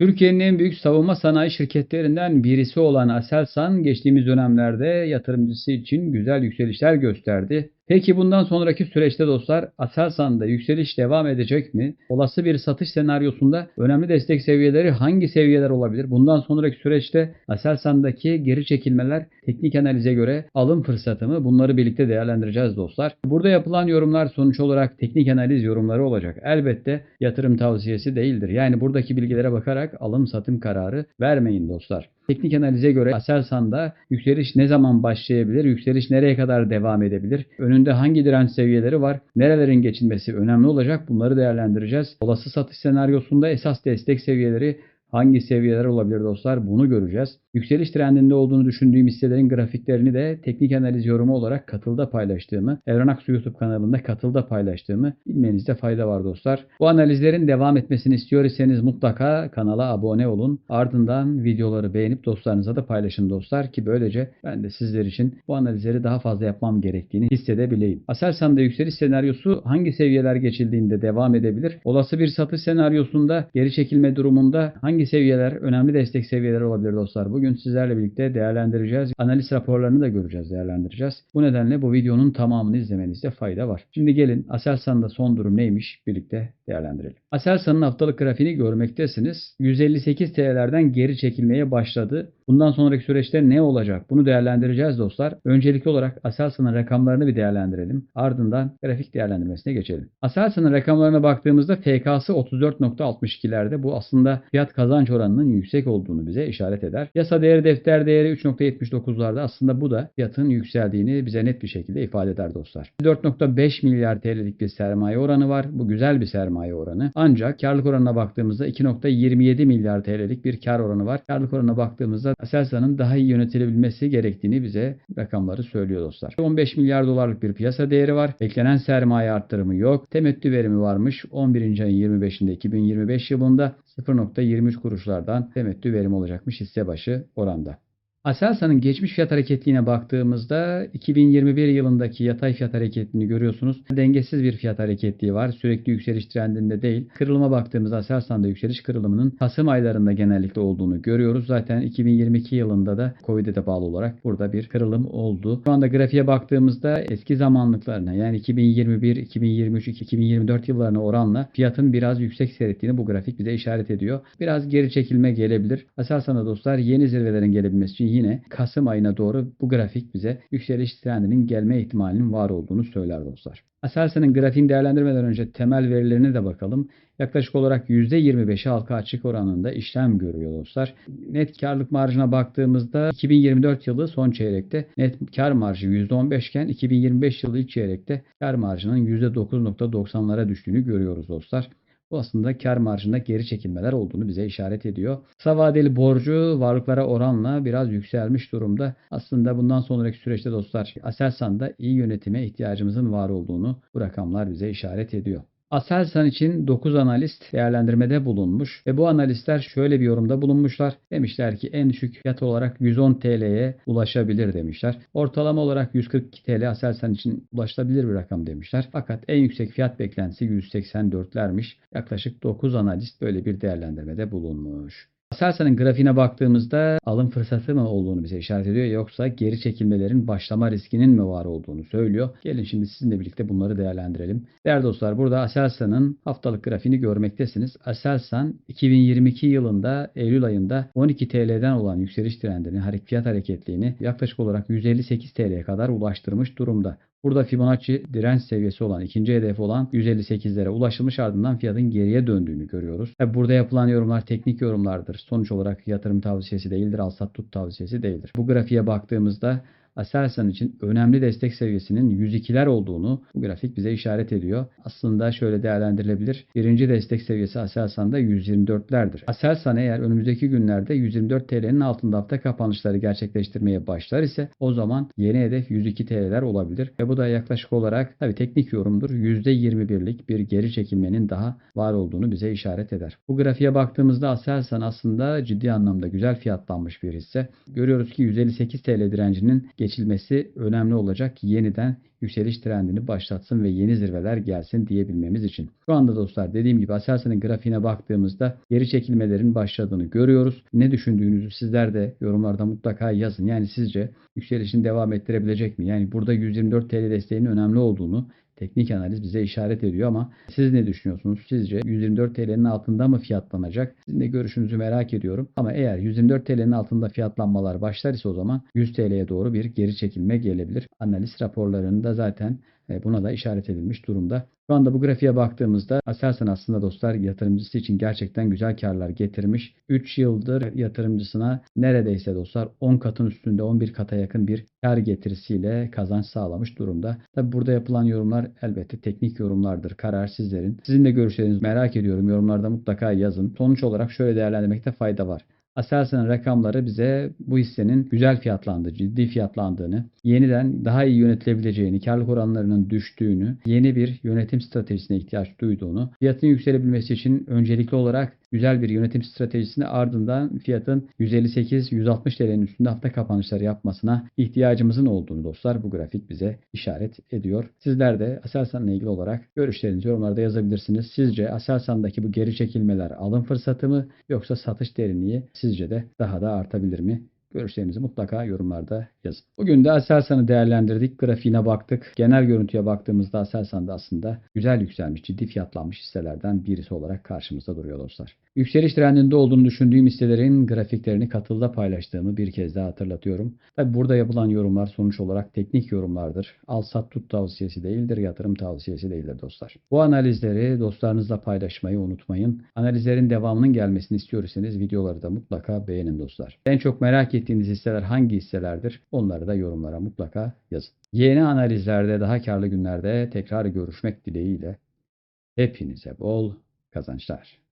Türkiye'nin en büyük savunma sanayi şirketlerinden birisi olan Aselsan geçtiğimiz dönemlerde yatırımcısı için güzel yükselişler gösterdi. Peki bundan sonraki süreçte dostlar Aselsan'da yükseliş devam edecek mi? Olası bir satış senaryosunda önemli destek seviyeleri hangi seviyeler olabilir? Bundan sonraki süreçte Aselsan'daki geri çekilmeler teknik analize göre alım fırsatı mı? Bunları birlikte değerlendireceğiz dostlar. Burada yapılan yorumlar sonuç olarak teknik analiz yorumları olacak. Elbette yatırım tavsiyesi değildir. Yani buradaki bilgilere bakarak alım satım kararı vermeyin dostlar. Teknik analize göre Aselsan'da yükseliş ne zaman başlayabilir? Yükseliş nereye kadar devam edebilir? Önünde hangi direnç seviyeleri var? Nerelerin geçilmesi önemli olacak? Bunları değerlendireceğiz. Olası satış senaryosunda esas destek seviyeleri hangi seviyeler olabilir dostlar bunu göreceğiz. Yükseliş trendinde olduğunu düşündüğüm hisselerin grafiklerini de teknik analiz yorumu olarak katılda paylaştığımı, Evren Aksu YouTube kanalında katılda paylaştığımı bilmenizde fayda var dostlar. Bu analizlerin devam etmesini istiyor iseniz mutlaka kanala abone olun. Ardından videoları beğenip dostlarınıza da paylaşın dostlar ki böylece ben de sizler için bu analizleri daha fazla yapmam gerektiğini hissedebileyim. Aselsan'da yükseliş senaryosu hangi seviyeler geçildiğinde devam edebilir? Olası bir satış senaryosunda geri çekilme durumunda hangi seviyeler önemli destek seviyeleri olabilir dostlar? Bugün sizlerle birlikte değerlendireceğiz. Analiz raporlarını da göreceğiz, değerlendireceğiz. Bu nedenle bu videonun tamamını izlemenizde fayda var. Şimdi gelin Aselsan'da son durum neymiş birlikte değerlendirelim. Aselsan'ın haftalık grafiğini görmektesiniz. 158 TL'lerden geri çekilmeye başladı. Bundan sonraki süreçte ne olacak? Bunu değerlendireceğiz dostlar. Öncelikli olarak Aselsan'ın rakamlarını bir değerlendirelim. Ardından grafik değerlendirmesine geçelim. Aselsan'ın rakamlarına baktığımızda FK'sı 34.62'lerde. Bu aslında fiyat kazanç oranının yüksek olduğunu bize işaret eder. Yasa değeri defter değeri 3.79'larda aslında bu da fiyatın yükseldiğini bize net bir şekilde ifade eder dostlar. 4.5 milyar TL'lik bir sermaye oranı var. Bu güzel bir sermaye oranı. Ancak karlılık oranına baktığımızda 2.27 milyar TL'lik bir kar oranı var. Karlılık oranına baktığımızda Aselsan'ın daha iyi yönetilebilmesi gerektiğini bize rakamları söylüyor dostlar. 15 milyar dolarlık bir piyasa değeri var. Beklenen sermaye arttırımı yok. Temettü verimi varmış. 11. ayın 25'inde 2025 yılında 0.23 kuruşlardan temettü verim olacakmış hisse başı oranda. Aselsan'ın geçmiş fiyat hareketliğine baktığımızda 2021 yılındaki yatay fiyat hareketliğini görüyorsunuz. Dengesiz bir fiyat hareketliği var. Sürekli yükseliş trendinde değil. Kırılıma baktığımızda Aselsan'da yükseliş kırılımının Kasım aylarında genellikle olduğunu görüyoruz. Zaten 2022 yılında da Covid'e de bağlı olarak burada bir kırılım oldu. Şu anda grafiğe baktığımızda eski zamanlıklarına yani 2021, 2023, 2024 yıllarına oranla fiyatın biraz yüksek seyrettiğini bu grafik bize işaret ediyor. Biraz geri çekilme gelebilir. Aselsan'da dostlar yeni zirvelerin gelebilmesi için yine Kasım ayına doğru bu grafik bize yükseliş trendinin gelme ihtimalinin var olduğunu söyler dostlar. Aselsan'ın grafiğini değerlendirmeden önce temel verilerine de bakalım. Yaklaşık olarak %25'i halka açık oranında işlem görüyor dostlar. Net karlık marjına baktığımızda 2024 yılı son çeyrekte net kar marjı %15 iken 2025 yılı ilk çeyrekte kar marjının %9.90'lara düştüğünü görüyoruz dostlar. Bu aslında kar marjında geri çekilmeler olduğunu bize işaret ediyor. Kısa vadeli borcu varlıklara oranla biraz yükselmiş durumda. Aslında bundan sonraki süreçte dostlar Aselsan'da iyi yönetime ihtiyacımızın var olduğunu bu rakamlar bize işaret ediyor. Aselsan için 9 analist değerlendirmede bulunmuş ve bu analistler şöyle bir yorumda bulunmuşlar. Demişler ki en düşük fiyat olarak 110 TL'ye ulaşabilir demişler. Ortalama olarak 142 TL Aselsan için ulaşılabilir bir rakam demişler. Fakat en yüksek fiyat beklentisi 184'lermiş. Yaklaşık 9 analist böyle bir değerlendirmede bulunmuş. Aselsan'ın grafiğine baktığımızda alım fırsatı mı olduğunu bize işaret ediyor yoksa geri çekilmelerin başlama riskinin mi var olduğunu söylüyor. Gelin şimdi sizinle birlikte bunları değerlendirelim. Değerli dostlar burada Aselsan'ın haftalık grafiğini görmektesiniz. Aselsan 2022 yılında Eylül ayında 12 TL'den olan yükseliş trendini, fiyat hareketliğini yaklaşık olarak 158 TL'ye kadar ulaştırmış durumda. Burada Fibonacci direnç seviyesi olan ikinci hedef olan 158'lere ulaşılmış ardından fiyatın geriye döndüğünü görüyoruz. Tabi burada yapılan yorumlar teknik yorumlardır. Sonuç olarak yatırım tavsiyesi değildir, al sat tut tavsiyesi değildir. Bu grafiğe baktığımızda Aselsan için önemli destek seviyesinin 102'ler olduğunu bu grafik bize işaret ediyor. Aslında şöyle değerlendirilebilir. Birinci destek seviyesi Aselsan'da 124'lerdir. Aselsan eğer önümüzdeki günlerde 124 TL'nin altında hafta kapanışları gerçekleştirmeye başlar ise o zaman yeni hedef 102 TL'ler olabilir. Ve bu da yaklaşık olarak tabi teknik yorumdur. %21'lik bir geri çekilmenin daha var olduğunu bize işaret eder. Bu grafiğe baktığımızda Aselsan aslında ciddi anlamda güzel fiyatlanmış bir hisse. Görüyoruz ki 158 TL direncinin geçilmesi önemli olacak. Yeniden yükseliş trendini başlatsın ve yeni zirveler gelsin diyebilmemiz için. Şu anda dostlar dediğim gibi Aselsan'ın grafiğine baktığımızda geri çekilmelerin başladığını görüyoruz. Ne düşündüğünüzü sizler de yorumlarda mutlaka yazın. Yani sizce yükselişini devam ettirebilecek mi? Yani burada 124 TL desteğinin önemli olduğunu teknik analiz bize işaret ediyor ama siz ne düşünüyorsunuz? Sizce 124 TL'nin altında mı fiyatlanacak? Sizin de görüşünüzü merak ediyorum. Ama eğer 124 TL'nin altında fiyatlanmalar başlar ise o zaman 100 TL'ye doğru bir geri çekilme gelebilir. Analiz raporlarında zaten buna da işaret edilmiş durumda. Şu anda bu grafiğe baktığımızda Aselsan aslında dostlar yatırımcısı için gerçekten güzel karlar getirmiş. 3 yıldır yatırımcısına neredeyse dostlar 10 katın üstünde 11 kata yakın bir kar getirisiyle kazanç sağlamış durumda. Tabi burada yapılan yorumlar elbette teknik yorumlardır. Karar sizlerin. Sizin de görüşlerinizi merak ediyorum. Yorumlarda mutlaka yazın. Sonuç olarak şöyle değerlendirmekte fayda var. Aselsan'ın rakamları bize bu hissenin güzel fiyatlandığı, ciddi fiyatlandığını, yeniden daha iyi yönetilebileceğini, karlılık oranlarının düştüğünü, yeni bir yönetim stratejisine ihtiyaç duyduğunu, fiyatın yükselebilmesi için öncelikli olarak güzel bir yönetim stratejisini ardından fiyatın 158-160 TL'nin üstünde hafta kapanışları yapmasına ihtiyacımızın olduğunu dostlar bu grafik bize işaret ediyor. Sizler de Aselsan'la ilgili olarak görüşlerinizi yorumlarda yazabilirsiniz. Sizce Aselsan'daki bu geri çekilmeler alım fırsatı mı yoksa satış derinliği sizce de daha da artabilir mi? Görüşlerinizi mutlaka yorumlarda yazın. Bugün de Aselsan'ı değerlendirdik. Grafiğine baktık. Genel görüntüye baktığımızda Aselsan da aslında güzel yükselmiş, ciddi fiyatlanmış hisselerden birisi olarak karşımızda duruyor dostlar. Yükseliş trendinde olduğunu düşündüğüm hisselerin grafiklerini katılda paylaştığımı bir kez daha hatırlatıyorum. Tabi burada yapılan yorumlar sonuç olarak teknik yorumlardır. Al sat tut tavsiyesi değildir, yatırım tavsiyesi değildir dostlar. Bu analizleri dostlarınızla paylaşmayı unutmayın. Analizlerin devamının gelmesini istiyorsanız videoları da mutlaka beğenin dostlar. En çok merak ettiğiniz hisseler hangi hisselerdir? Onları da yorumlara mutlaka yazın. Yeni analizlerde daha karlı günlerde tekrar görüşmek dileğiyle hepinize bol kazançlar.